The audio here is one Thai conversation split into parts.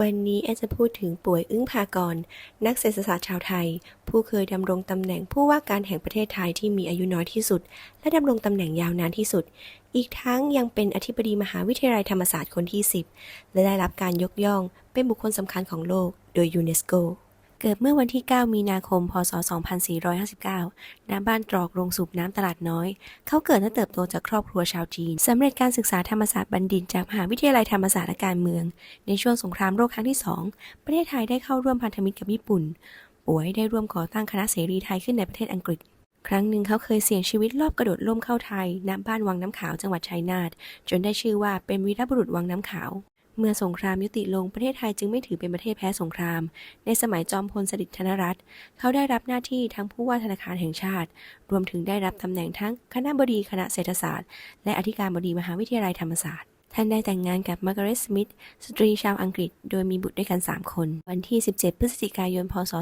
วันนี้แอนจะพูดถึงป่วยอึ้งพากร นักเศรษฐศาสตร์ชาวไทย ผู้เคยดำรงตำแหน่งผู้ว่าการแห่งประเทศไทยที่มีอายุน้อยที่สุด และดำรงตำแหน่งยาวนานที่สุด อีกทั้งยังเป็นอธิบดีมหาวิทยาลัยธรรมศาสตร์คนที่ 10 และได้รับการยกย่อง เป็นบุคคลสำคัญของโลก โดยยูเนสโก เกิดเมื่อวันที่ 9 มีนาคม พศ 2459 ณ บ้านตรอกโรงสูบน้ำตลาดน้อย เขาเกิดและเติบโตจากครอบครัวชาวจีนสำเร็จการศึกษาธรรมศาสตร์บัณฑิตจากมหาวิทยาลัยธรรมศาสตร์และการเมือง ในช่วงสงครามโลกครั้งที่ 2 ประเทศไทยได้เข้าร่วมพันธมิตรกับญี่ปุ่นป่วยได้ร่วมก่อตั้งคณะเสรีไทยขึ้นในประเทศอังกฤษ ครั้งหนึ่งเขาเคยเสี่ยงชีวิตรอบกระโดดร่มเข้าไทย ณ บ้านวังน้ำขาวจังหวัดชัยนาท จนได้ชื่อว่าเป็นวีรบุรุษวังน้ำขาว เมื่อสงครามยุติลงประเทศไทยจึงไม่ถือเป็นประเทศแพ้สงคราม ในสมัยจอมพลสฤษดิ์ธนรัตน์เขาได้รับหน้าที่ทั้งผู้ว่าธนาคารแห่งชาติ รวมถึงได้รับตำแหน่งทั้งคณะบดีคณะเศรษฐศาสตร์ และอธิการบดีมหาวิทยาลัยธรรมศาสตร์ ท่านได้แต่งงานกับมาร์กาเร็ต สมิธ สตรีชาวอังกฤษ โดยมีบุตรด้วยกัน 3 คน วันที่ 17 พฤศจิกายน พศ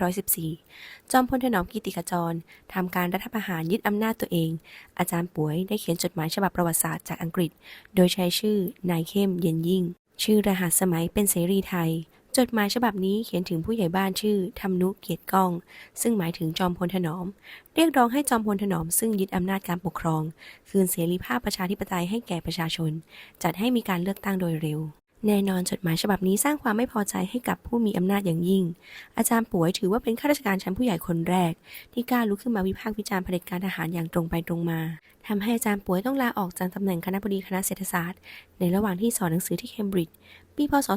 2514 จอมพลถนอมกิติขจรทำการรัฐประหารยึดอำนาจตัวเอง อาจารย์ป่วยได้เขียนจดหมายฉบับประวัติศาสตร์จากอังกฤษ โดยใช้ชื่อนายเข้มเย็นยิ่ง ชื่อรหัสสมัยเป็นเสรีไทย จดหมายฉบับนี้เขียนถึงผู้ใหญ่บ้านชื่อธรรมนุเกียรติก้อง ซึ่งหมายถึงจอมพลถนอม เรียกร้องให้จอมพลถนอมซึ่งยึดอำนาจการปกครอง คืนเสรีภาพประชาธิปไตยให้แก่ประชาชน จัดให้มีการเลือกตั้งโดยเร็ว แน่นอนจดหมายฉบับนี้สร้างความไม่พอใจให้กับผู้มีอำนาจอย่างยิ่ง อาจารย์ป่วยถือว่าเป็นข้าราชการชั้นผู้ใหญ่คนแรก ที่กล้าลุกขึ้นมาวิพากษ์วิจารณ์เผด็จการทหารอย่างตรงไปตรงมาทำให้อาจารย์ป่วยต้องลาออกจากตำแหน่งคณะบดีคณะเศรษฐศาสตร์ ในระหว่างที่สอนหนังสือที่เคมบริดจ์ปีพศ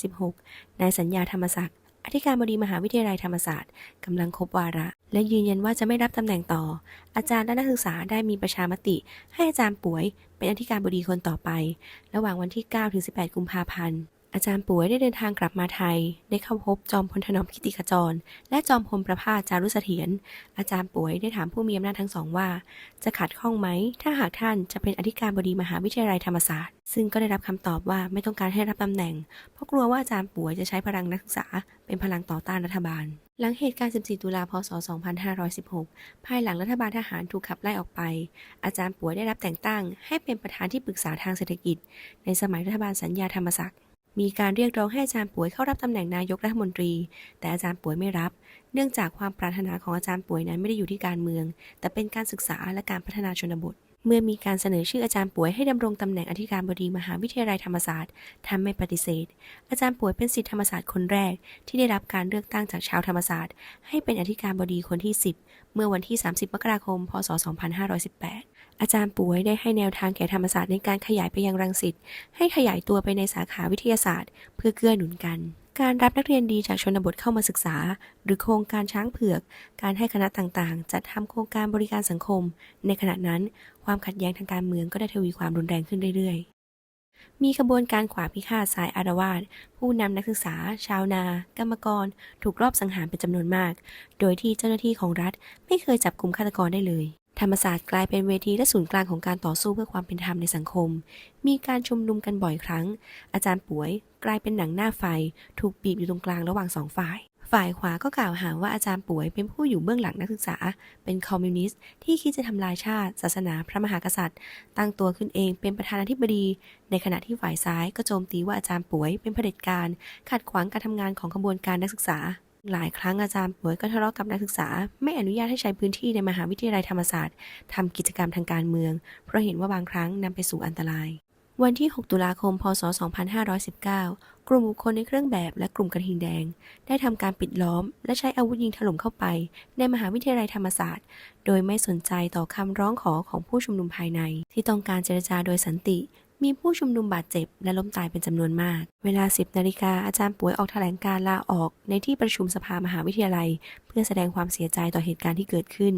2516 นายสัญญาธรรมศักดิ์ อธิการบดีมหาวิทยาลัยธรรมศาสตร์กำลังครบวาระ และยืนยันว่าจะไม่รับตำแหน่งต่อ อาจารย์และนักศึกษาได้มีประชามติ ให้อาจารย์ป่วย เป็นอธิการบดีคนต่อไป ระหว่างวันที่9ถึง18 กุมภาพันธ์ อาจารย์ป่วยได้เดินทางกลับมาไทย ได้เข้าพบจอมพลถนอมกิติขจร และจอมพลประภาสจารุเสถียร อาจารย์ป่วยได้ถามผู้มีอำนาจทั้งสองว่า จะขัดข้องไหม ถ้าหากท่านจะเป็นอธิการบดีมหาวิทยาลัยธรรมศาสตร์ ซึ่งก็ได้รับคำตอบว่าไม่ต้องการให้รับตำแหน่ง เพราะกลัวว่าอาจารย์ป่วยจะใช้พลังนักศึกษา เป็นพลังต่อต้านรัฐบาล หลังเหตุการณ์ 14 ตุลาพศ 2516 ภายหลังรัฐบาลทหารถูกขับไล่ออกไป อาจารย์ป่วยได้รับแต่งตั้ง ให้เป็นประธานที่ปรึกษาทางเศรษฐกิจ ในสมัยรัฐบาลสัญญาธรรมศักดิ์ มีการเรียกร้องให้อาจารย์ป่วยเข้ารับตำแหน่งนายกรัฐมนตรี แต่อาจารย์ป่วยไม่รับ เนื่องจากความปรารถนาของอาจารย์ป่วยนั้นไม่ได้อยู่ที่การเมือง แต่เป็นการศึกษาและการพัฒนาชนบท เมื่อมีการเสนอชื่ออาจารย์ป่วยให้ดำรงตำแหน่งอธิการบดีมหาวิทยาลัยธรรมศาสตร์ท่าไม่ปฏิเสธ อาจารย์ป่วยเป็นศิษย์ธรรมศาสตร์คนแรก ที่ได้รับการเลือกตั้งจากชาวธรรมศาสตร์ ให้เป็นอธิการบดีคนที่ 10 เมื่อวันที่ 30 มกราคม พศ 2518 อาจารย์ป่วยได้ให้แนวทางแก่ธรรมศาสตร์ในการขยายไปยังรังสิต ให้ขยายตัวไปในสาขาวิทยาศาสตร์ เพื่อเกื้อหนุนกัน การรับนักเรียนดีจากชนบทเข้ามาศึกษา หรือโครงการช้างเผือก การให้คณะต่างๆ จัดทำโครงการบริการสังคม ในขณะนั้น ความขัดแย้งทางการเมืองก็ได้ทวีความรุนแรงขึ้นเรื่อยๆมีขบวนการขวาพิฆาตสายอารวาสผู้นำนักศึกษา ชาวนา กรรมกร ถูกรอบสังหารเป็นจำนวนมาก โดยที่เจ้าหน้าที่ของรัฐไม่เคยจับกลุ่มฆาตกรได้เลย ธรรมศาสตร์กลายเป็นเวทีและศูนย์กลางของการต่อสู้เพื่อความเป็นธรรมในสังคม มีการชุมนุมกันบ่อยครั้ง อาจารย์ป่วยกลายเป็นหนังหน้าไฟ ถูกบีบอยู่ตรงกลางระหว่างสองฝ่าย ฝ่ายขวาก็กล่าวหาว่าอาจารย์ป่วยเป็นผู้อยู่เบื้องหลังนักศึกษา เป็นคอมมิวนิสต์ที่คิดจะทำลายชาติ ศาสนา พระมหากษัตริย์ ตั้งตัวขึ้นเองเป็นประธานาธิบดี ในขณะที่ฝ่ายซ้ายก็โจมตีว่าอาจารย์ป่วยเป็นเผด็จการ ขัดขวางการทำงานของขบวนการนักศึกษา หลายครั้งอาจารย์ป่วยก็ทะเลาะกับนักศึกษา ไม่อนุญาตให้ใช้พื้นที่ในมหาวิทยาลัยธรรมศาสตร์ทำกิจกรรมทางการเมือง เพราะเห็นว่าบางครั้งนำไปสู่อันตราย วันที่ 6 ตุลาคม พศ 2519 กลุ่มบุคคลในเครื่องแบบและกลุ่มกระทิงแดง ได้ทำการปิดล้อม และใช้อาวุธยิงถล่มเข้าไป ในมหาวิทยาลัยธรรมศาสตร์ โดยไม่สนใจต่อคำร้องขอของผู้ชุมนุมภายใน ที่ต้องการเจรจาโดยสันติ มีผู้ชุมนุมบาดเจ็บและล้มตายเป็นจำนวนมาก เวลา 10 นาฬิกาอาจารย์ป่วยออกแถลงการลาออกในที่ประชุมสภามหาวิทยาลัย เพื่อแสดงความเสียใจต่อเหตุการณ์ที่เกิดขึ้น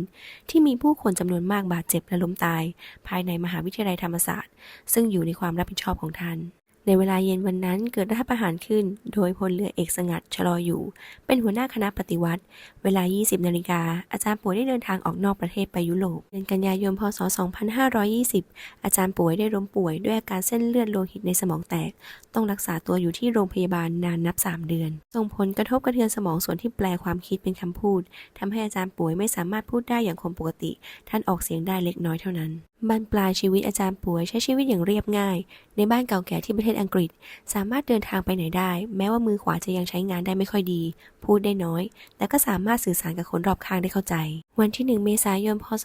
ที่มีผู้คนจำนวนมากบาดเจ็บและล้มตาย ภายในมหาวิทยาลัยธรรมศาสตร์ ซึ่งอยู่ในความรับผิดชอบของท่าน ในเวลาเย็นวันนั้นเกิดรัฐประหารขึ้น โดยพลเรือเอกสงัดชะลออยู่ เป็นหัวหน้าคณะปฏิวัติ เวลา 20 นาฬิกา อาจารย์ป่วยได้เดินทางออกนอกประเทศไปยุโรป เดือนกันยายน พศ 2520 อาจารย์ป่วยได้ล้มป่วยด้วยอาการเส้นเลือดโลหิตในสมองแตก ต้องรักษาตัวอยู่ที่โรงพยาบาลนานนับ 3 เดือน ส่งผลกระทบกระเทือนสมองส่วนที่แปลความคิดเป็นคำพูดทำให้อาจารย์ป่วยไม่สามารถพูดได้อย่างคนปกติ ท่านออกเสียงได้เล็กน้อยเท่านั้น บรรปลายชีวิตอาจารย์ป่วยใช้ชีวิตอย่างเรียบง่าย ในบ้านเก่าแก่ที่ประเทศอังกฤษ สามารถเดินทางไปไหนได้ แม้ว่ามือขวาจะยังใช้งานได้ไม่ค่อยดี พูดได้น้อย แต่ก็สามารถสื่อสารกับคนรอบข้างได้เข้าใจ วันที่ 1 เมษายน พศ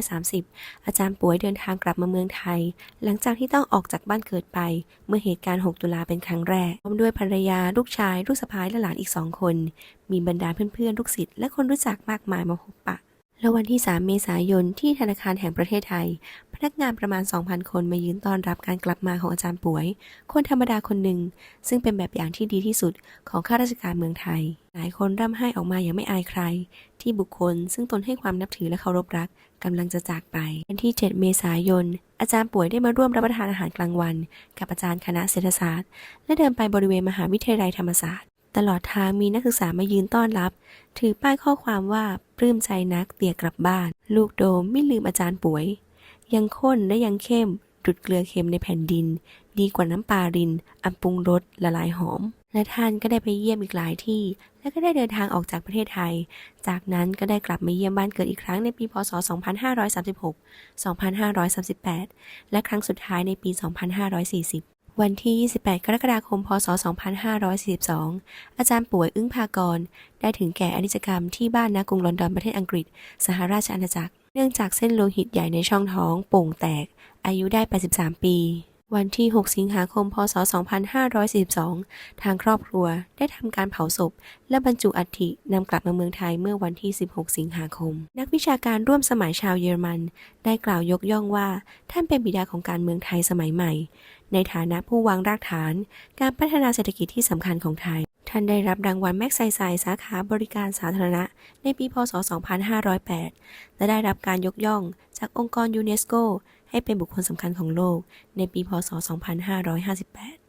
2530 อาจารย์ป่วยเดินทางกลับมาเมืองไทย หลังจากที่ต้องออกจากบ้านเกิดไป เมื่อเหตุการณ์ 6 ตุลาเป็นครั้งแรกพร้อมด้วยภรรยาลูกชาย ลูกสะพ้ายและหลานอีกสองคน มีบรรดาเพื่อนๆลูกศิษย์และคนรู้จักมากมายมาพบปะ และวันที่ 3 เมษายนที่ธนาคารแห่งประเทศไทย พนักงานประมาณ 2,000 คนมายืนต้อนรับการกลับมาของอาจารย์ป่วย คนธรรมดาคนหนึ่ง ซึ่งเป็นแบบอย่างที่ดีที่สุดของข้าราชการเมืองไทย หลายคนร่ำไห้ออกมาอย่างไม่อายใคร ที่บุคคลซึ่งตนให้ความนับถือและเคารพรักกำลังจะจากไป วันที่ 7 เมษายน อาจารย์ป่วยได้มาร่วมรับประทานอาหารกลางวัน กับอาจารย์คณะเศรษฐศาสตร์ และเดินไปบริเวณมหาวิทยาลัยธรรมศาสตร์ ตลอดทางมีนักศึกษามายืนต้อนรับ ถือป้ายข้อความว่าปลื้มใจนักเตี่ยกลับบ้าน ลูกโดมไม่ลืมอาจารย์ป่วย ยังข้นและยังเข้มดุดเกลือเค็มในแผ่นดิน ดีกว่าน้ำปลาริน อันปรุงรสละลายหอม และท่านก็ได้ไปเยี่ยมอีกหลายที่ และก็ได้เดินทางออกจากประเทศไทย จากนั้นก็ได้กลับมาเยี่ยมบ้านเกิดอีกครั้งในปีพศ 2536 2538 และครั้งสุดท้ายในปี 2540 วันที่ 28 กรกฎาคม พศ 2542 อาจารย์ป่วยอึ้งพากร ได้ถึงแก่อนิจกรรมที่บ้านนากรุงลอนดอนประเทศอังกฤษ สหราชอาณาจักร เนื่องจากเส้นโลหิตใหญ่ในช่องท้องโป่งแตก อายุได้ 83 ปี วันที่ 6 สิงหาคม พศ 2542 ทางครอบครัวได้ทำการเผาศพ และบรรจุอัฐินำกลับมาเมืองไทยเมื่อวันที่ 16 สิงหาคม นักวิชาการร่วมสมัยชาวเยอรมัน ได้กล่าวยกย่องว่าท่านเป็นบิดาของการเมืองไทยสมัยใหม่ ในฐานะผู้วางรากฐาน การพัฒนาเศรษฐกิจที่สำคัญของไทย ท่านได้รับรางวัลแม็กไซไซสาขาบริการสาธารณะ ในปี พศ 2508 และได้รับการยกย่องจากองค์กรยูเนสโก ให้เป็นบุคคลสำคัญของโลกในปีพศ 2558